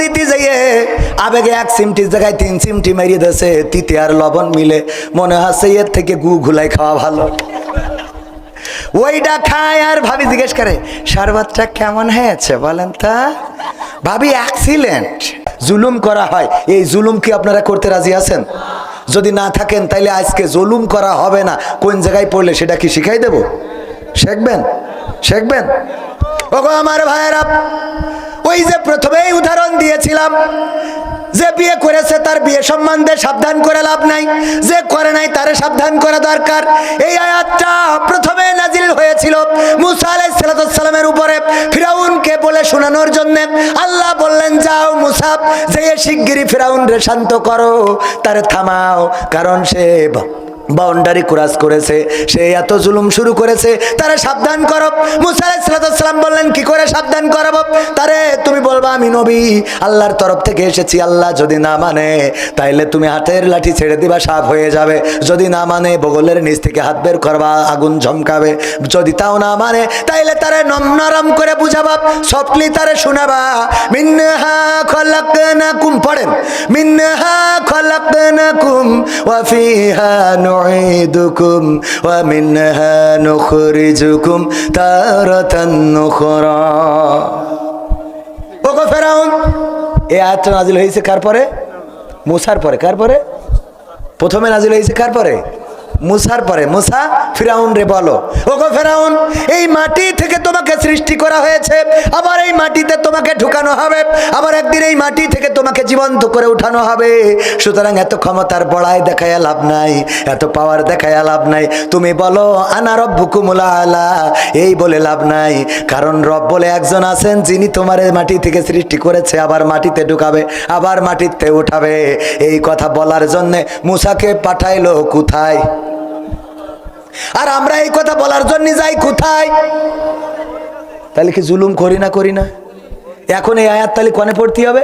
দিতে যাইয়ে আবেগে এক সিমটির জায়গায় তিন সিমটি মেরিয়ে দেছে তিতে আর লবণ মিলে। মনে হচ্ছে এর থেকে গু ঘুলাই খাওয়া ভালো। ওইটা খায় আর ভাবি জিজ্ঞেস করে, শরবতটা কেমন হয়েছে বলেন তা? ভাবি অ্যাক্সিলেন্ট জুলুম করা হয়। এই জুলুম কি আপনারা করতে রাজি আছেন? যদি না থাকেন, তাইলে আজকে জুলুম করা হবে না। কোন জায়গায় পড়লে সেটা কি শিখাই দেব? শিখবেন? শিখবেন? ওগো আমার ভাইয়েরা, ওই যে প্রথমেই উদাহরণ দিয়েছিলাম, যে বিয়ে করেছে তার বিয়ে সম্বন্ধে সাবধান করে লাভ নাই, যে করে নাই তারে সাবধান করা দরকার। এই আয়াতটা প্রথমে নাজিল হয়েছিল মুসা আলাইহিস সালামের উপরে ফিরাউনকে বলে শোনানোর জন্য। আল্লাহ বললেন, যাও মুসাব যে শিগগিরই ফিরাউন রে শান্ত করো, তারে থামাও, কারণ সে বাউন্ডারি ক্রাস করেছে, সে এত জুলুম শুরু করেছে, তারা সাবধান করো। মুসা আলাইসালাম বললেন, কি করে সাবধান করাবো? তারে, তুমি বলবা, আমি নবী, আল্লাহর তরফ থেকে এসেছি, আল্লাহ যদি না মানে তাইলে তুমি হাতের লাঠি ছেড়ে দিবা, সাপ হয়ে যাবে। যদি না মানে বগলের নিচ থেকে হাত বের করবা, আগুন ঝমকাবে। যদি তাও না মানে তাইলে তারে নম নরম করে বুঝাবা সফটলি তারে শোনাবা মিন্নাহা খলাকনাকুম পড়েন মিন্নাহা খলাকনাকুম ওয়া ফিহা নুঈদুকুম ওয়া মিনহা নুখরিজুকুম তারাতান নুখরা ওগো ফেরাউন এই আয়াতটা নাজিল হয়েছে কার পরে? মুসার পরে, কার পরে? প্রথমে নাজিল হয়েছে কার পরে? মুসার পরে, মুসা ফিরাউন রে বলো। ওগো ফেরাউন, এই মাটি থেকে তোমাকে সৃষ্টি করা হয়েছে, আবার এই মাটিতে তোমাকে ঢুকানো হবে, আবার একদিন এই মাটি থেকে তোমাকে জীবন্ত করে উঠানো হবে। সুতরাং এত ক্ষমতার বড়াই দেখায় লাভ নাই, এত পাওয়ার দেখায় লাভ নাই। তুমি বলো, আনা রব্বুকুমুল আলা এই বলে লাভ নাই। কারণ রব বলে একজন আছেন, যিনি তোমার মাটি থেকে সৃষ্টি করেছে, আবার মাটিতে ঢুকাবে, আবার মাটিতে উঠাবে। এই কথা বলার জন্যে মুসাকে পাঠাইলো কোথায়? আর আমরা এই কথা বলার জন্য যাই কোথায়? তাহলে কি জুলুম করি না করি না? এখন এই আয়াত তাহলে কনে পড়তে হবে?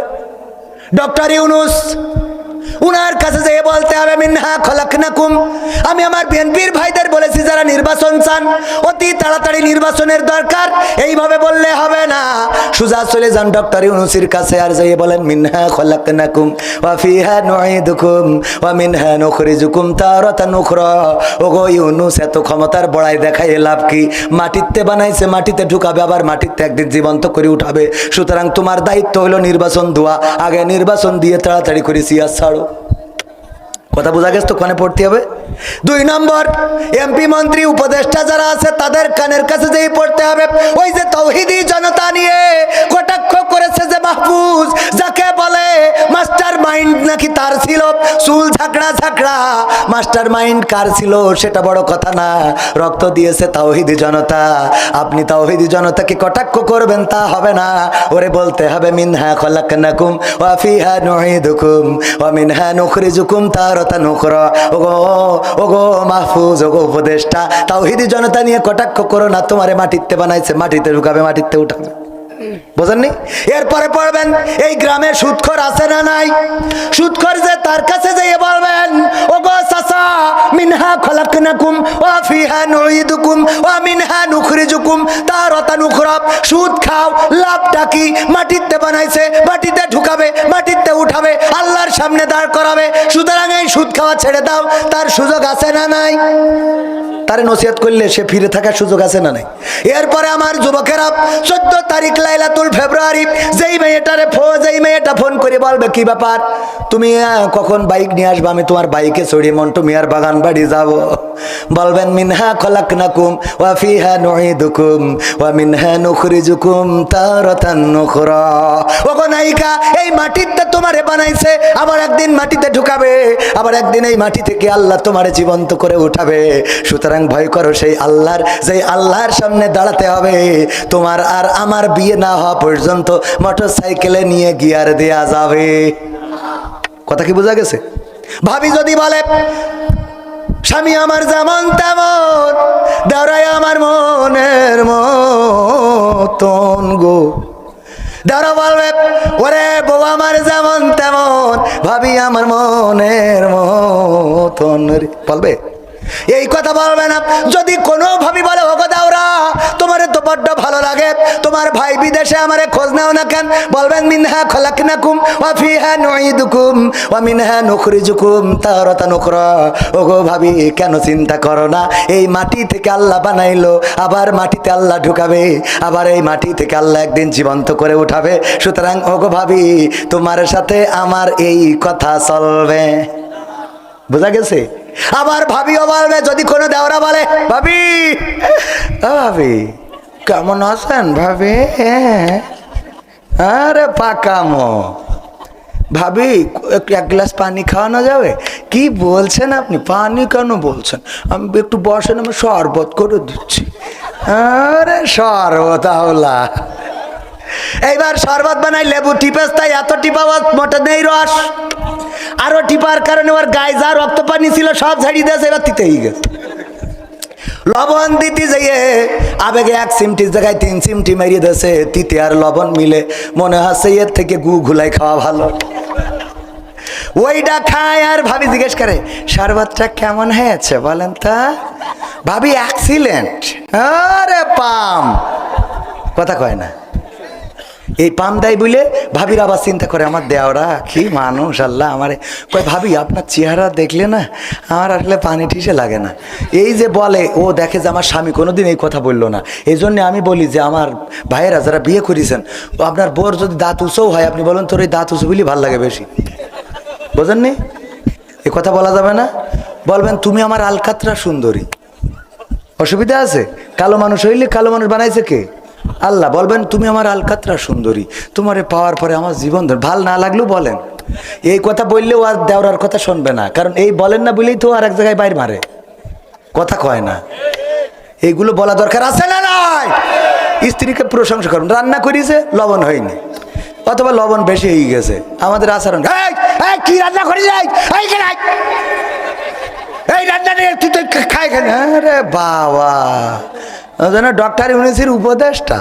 ডক্টর ইউনুস উনার কাছে যেয়ে বলতে হবে মিনহা খলাকনাকুম। আমি আমার বিএনপির ভাইদের বলেছি, যারা নির্বাচন চান, অতি তাড়াতাড়ি নির্বাচনের দরকার। এইভাবে বললে হবে না। সুজা চলে যান ডক্টর ইউনুসির কাছে আর যেয়ে বলেন মিনহা খলাকনাকুম, ওয়া ফিহা নুঈদুকুম, ওয়া মিনহা নুখরিজুকুম তারাতান উখরা। ওগো ইউনুস, এত ক্ষমতার বড়াই দেখায় লাভ কি? মাটিতে বানাইছে, মাটিতে ঢুকাবে, আবার মাটিতে একদিন জীবন্ত করে উঠাবে। সুতরাং তোমার দায়িত্ব হলো নির্বাচন দেওয়া। আগে নির্বাচন দিয়ে তাড়াতাড়ি করে সিয়াস ছাড়ো। কথা বোঝা গেছে তো কানে পড়তে হবে। দুই নম্বর, এমপি মন্ত্রী, উপদেষ্টা যারা আছে, তাদের কানের কাছে যেই পড়তে হবে, ওই যে তৌহিদি জনতা নিয়ে কটাক্ষ করেছে যে মাহফুজ, যাকে মাইন্ড নাকি তার ছিল? চুল ঝাঁকড়া ঝাঁকড়া। মাস্টার মাইন্ড কার ছিল? সেটা বড় কথা না। রক্ত দিয়েছে তাওহিদি জনতা। আপনি তাওহিদি জনতাকে কটাক্ষ করবেন তা হবে না। ওরে বলতে হবে, মিনহা খলাকনাকুম ওয়া ফিহা নুঈদুকুম ওয়া মিনহা নুখরিজুকুম তারাতান উখরা। ওগো ওগো মাহফুজ, ওগো উপদেষ্টা, তাওহিদি জনতা নিয়ে কটাক্ষ করো না। তোমারে মাটিতে বানাইছে, মাটিতে ঢুকাবে, মাটিতে উঠাবে। বোঝেননি? এরপরে পড়বেন, এই গ্রামে সুৎখর আছে না নাই? সুৎখর যে তার কাছে যেয়ে বলবেন ও গো চাচা, মিনহা খলাকনাকুম ওয়া ফিহা নুঈদুকুম ওয়া মিনহা নুখরিজুকুম। তারাতান উখরা সুদ খাও, লাভটা কি? মাটিতে বানাইছে, মাটিতে ঢুকাবে, মাটিতে উঠাবে, আল্লাহর সামনে দাঁড় করাবে। সুতরাং এই সুদ খাওয়া ছেড়ে দাও, তার সুযোগ আছে না নাই? তারে নসিহত করলে সে ফিরে থাকার সুযোগ আছে না নাই? এরপরে আমার যুবকেরা চোদ্দ তারিখ লাইলাতুল ফেব্রুয়ারি, যেই মেয়েটারে ফো, যেই মেয়েটা ফোন করে বলবে, কি ব্যাপার? তুমি কখন বাইক নিয়ে আসবে? আমি তোমার বাইকে চড়িয়ে মন্টু মিয়ার বাগান বাড়ি যাব। বলবেন, মিনহা খলাক নাকুম ওয়া ফিহা নুঈদুকুম, ওয়া মিনহা নুখরিজুকুম তারাতান নুখরা। ওগো নায়িকা, এই মাটিতে তোমারে বানাইছে, আবার একদিন মাটিতে ঢুকাবে, আবার একদিন এই মাটি থেকে আল্লাহ তোমারে জীবন্ত করে উঠাবে। সুতরাং ভয় করো সেই আল্লাহর সেই আল্লাহর সামনে দাঁড়াতে হবে। তোমার আর আমার বিয়ে না হওয়া পর্যন্ত মোটর সাইকেলে নিয়ে গিয়ার দেয়া যাবে। কথা কি বোঝা গেছে? ভাবি যদি বলে, স্বামী, আমার যেমন তেমন, দাঁড়ায় আমার মনের মতন গো। দাঁড়া বলবে, ওরে বউ, আমার যেমন তেমন, ভাবি, আমার মনের মতন। বলবে এই কথা বলবে না। যদি কোনো ভাবি বলে, ওগো দাওরা, তোমার তো বড্ড ভালো লাগে। তোমার ভাই বিদেশে আমারে খোঁজ নাও না কেন? বলবেন, মিনহা খলাকনাকুম ওয়া ফিহা নুঈদুকুম ওয়া মিনহা নুখরিজুকুম তারাতা নুখরা। ওগো ভাবি, কেন চিন্তা করো না। এই মাটি থেকে আল্লাহ বানাইলো, আবার মাটিতে আল্লাহ ঢুকাবে, আবার এই মাটি থেকে আল্লাহ একদিন জীবন্ত করে উঠাবে। সুতরাং, ওগো ভাবি, তোমার সাথে আমার এই কথা চলবে। বোঝা গেছে? আবার ভাবিও বলবে, যদি কোনো দেওরা বলে, ভাবি ভাবি, কেমন আছেন, ভাবি। আরে পাকামো ভাবি এক গ্লাস পানি খাওয়ানো যাবে? কি বলছেন আপনি? পানি কেন বলছেন? আমি একটু বসেন, আমি শরবত করে দিচ্ছি। আরে শরবত আওলা এইবার শরবত বানাই লেবু টিপেস, তাই এত টিপাব মোটা নেই রস। আরও টিপার কারণে ওর গায়ে যা রক্ত পানি ছিল সব ঝাড়িয়ে দিয়েছে এবার তিতেই গেছে। লবণ দিতে যাইয়ে আবেগে এক সিমটির জায়গায় তিন সিমটি মেরিয়ে দিয়েছে। তিতে আর লবণ মিলে মনে হচ্ছে এর থেকে গু ঘুলাই খাওয়া ভালো। ওইটা খায় আর ভাবি জিজ্ঞেস করে, শরবতটা কেমন হয়েছে বলেন তা? ভাবি অ্যাক্সিলেন্ট আরে পাম। কথা কয় না। এই পাম দেয় বলে ভাবির আবার চিন্তা করে, আমার দেওরা কি মানুষ, আল্লাহ আমারে। কয়, ভাবি, আপনার চেহারা দেখলে না আমার আসলে পানি ঠিসে লাগে না। এই যে বলে, ও দেখে যে আমার স্বামী কোনোদিন এই কথা বলল না। এই জন্যে আমি বলি যে, আমার ভাইয়েরা যারা বিয়ে করেছেন ও আপনার বোর যদি দাঁত উঁচুও হয়, আপনি বলেন তোর এই দাঁত উঁচু বলি ভালো লাগে বেশি। বোঝেননি? এ কথা বলা যাবে না। বলবেন, তুমি আমার আলকাতরা সুন্দরী। অসুবিধা আছে? কালো মানুষ হইলে কালো মানুষ বানাইছে কে? আল্লাহ বলবেন তুমি আমার আলকাতরা সুন্দরী। তোমারে পাওয়ার পরে আমার জীবন ধর ভালো না লাগলেও বলেন। এই কথা বললেও আর দেওরার কথা শুনবে না। কারণ এই বলেন না বলেই তো আর এক জায়গায় বাইর মারে। কথা কয় না। এইগুলো বলা দরকার আছে না নাই? স্ত্রীকে প্রশংসা করুন। রান্না করিছে লবণ হয়নি। অথবা লবণ বেশি হয়ে গেছে। আমাদের আচরণ "এই, এই, কি রান্না করি এই রান্না নিয়ে তুই তো খাই খাই আরে বাবা। জন্য ডক্টর ইউনিসির উপদেশটা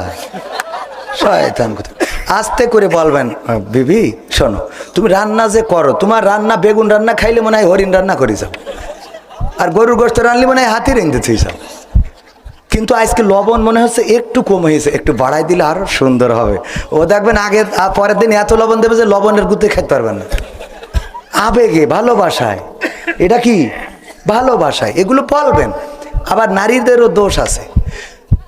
শয়তান কথা আস্তে করে বলবেন, বিবি, শোনো, তুমি রান্না যে করো, তোমার রান্না, বেগুন রান্না খাইলে মনে হয় হরিণ রান্না করি যাও। আর গরুর গোস্ত রানলে মনে হয় হাতি রেঁধে থুই যাও। কিন্তু আজকে লবণ মনে হচ্ছে একটু কম হয়েছে, একটু বাড়াই দিলে আরও সুন্দর হবে। ও দেখবেন আগে পরের দিন এত লবণ দেবে যে লবণের গুতে খেতে পারবেন না। আবেগে, ভালোবাসায়। এটা কি? ভালোবাসায়। এগুলো বলবেন। আবার নারীদেরও দোষ আছে।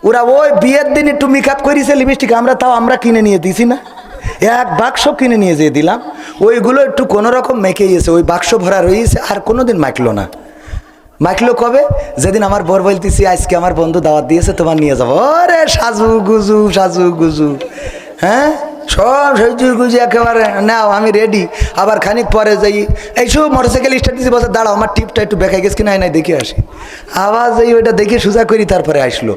ওরা ওই বিয়ের দিন একটু মেকআপ করেছে লিপস্টিক আমরা তাও আমরা কিনে নিয়ে দিছি না। এক বাক্স কিনে নিয়ে যেয়ে দিলাম। ওইগুলো একটু কোনো রকম মেখে গিয়েছে ওই বাক্স ভরা রয়েছে, আর কোনো দিন মাখলো না। মাখলো কবে? যেদিন আমার বর বলতেছি, আজকে আমার বন্ধু দাওয়াত দিয়েছে, তোমার নিয়ে যাব। ওরে সাজু গুজু সাজু গুজু। হ্যাঁ? সব সজু গুজু একেবারে। নাও, আমি রেডি আবার খানিক পরে যাই। এইসব মোটরসাইকেল স্টার্ট দিয়েছি বলছে দাঁড়াও, আমার টিপটা একটু বেঁকে গেছে কিনা নাই নাই, দেখে আসি। আবার যাই, ওইটা দেখে সোজা করি, তারপরে আসলো।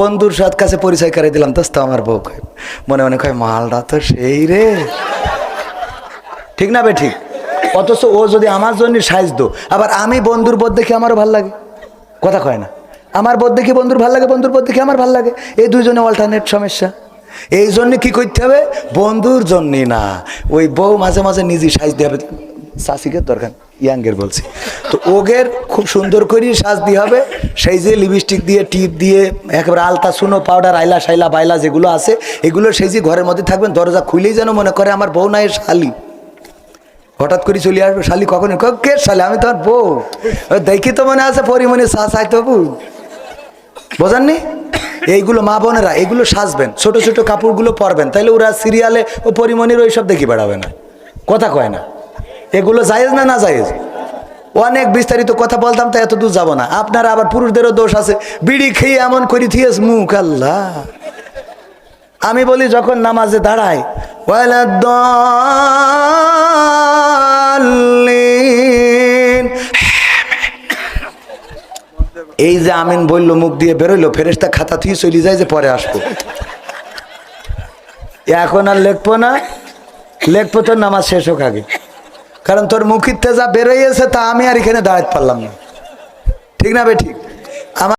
বন্ধুর সাথ কাছে পরিচয় করে দিলাম, দোস্ত, আমার বউ মনে মনে কয়, মালটা তো সেই রে। ঠিক না বে, ঠিক? অথচ ও যদি আমার জন্য সাইজ দো, আবার আমি বন্ধুর বোধ দেখে আমারও ভালো লাগে। কথা কয় না। আমার বোধ দেখে বন্ধুর ভালো লাগে, বন্ধুর বোধ দেখে আমার ভালো লাগে। এই দুইজনে অল্টারনেট সমস্যা। এই জন্য কি করতে হবে? বন্ধুর জন্যই না। ওই বউ মাঝে মাঝে নিজে দিয়ে হবে। শাসিকে দরকার ইয়াঙ্গের বলছি। তো ওগের খুব সুন্দর করে সাজ দিয়ে হবে। সেই যে লিপস্টিক দিয়ে টিপ দিয়ে, একেবারে আলতা শুনো পাউডার আইলা শাইলা বাইলা যেগুলো আছে, এগুলো সেই যে ঘরের মধ্যে থাকবেন, দরজা খুলেই যেন মনে করে আমার বউ নাই শালি। হঠাৎ করে চলে আসবে শালি কখন ক- শালি? আমি তোমার বউ। দেখি তো মনে আছে পরিমণি সা সাই তবু। বোঝাননি? এইগুলো মা বোনেরা, এগুলো সাজবেন। ছোট ছোট কাপড়গুলো পরবেন। তাহলে ওরা সিরিয়ালে ও পরিমণির ওই সব দেখি বেড়াবে না। কথা কয় না। এগুলো জায়েজ না না জায়েজ? অনেক বিস্তারিত কথা বলতাম, তো এত দূর যাব না। আপনারা আবার পুরুষদেরও দোষ আছে। বিড়ি খেয়ে এমন করি থিয়েস মুখ, আল্লাহ। আমি বলি, যখন নামাজে দাঁড়াই ওয়ালাদ্দাল্লিন। এই যে আমিন বলল, মুখ দিয়ে বেরোইলো ফেরেস্তা খাতা থুই চলি যায় যে পরে আসব। এখন আর লেখবো না, লেখবো তোর নামাজ শেষ হোক আগে। কারণ তোর মুখিতে যা বেরোইয়েছে তা আমি আর এখানে দাঁড়াতে পারলাম না। ঠিক না বে ঠিক?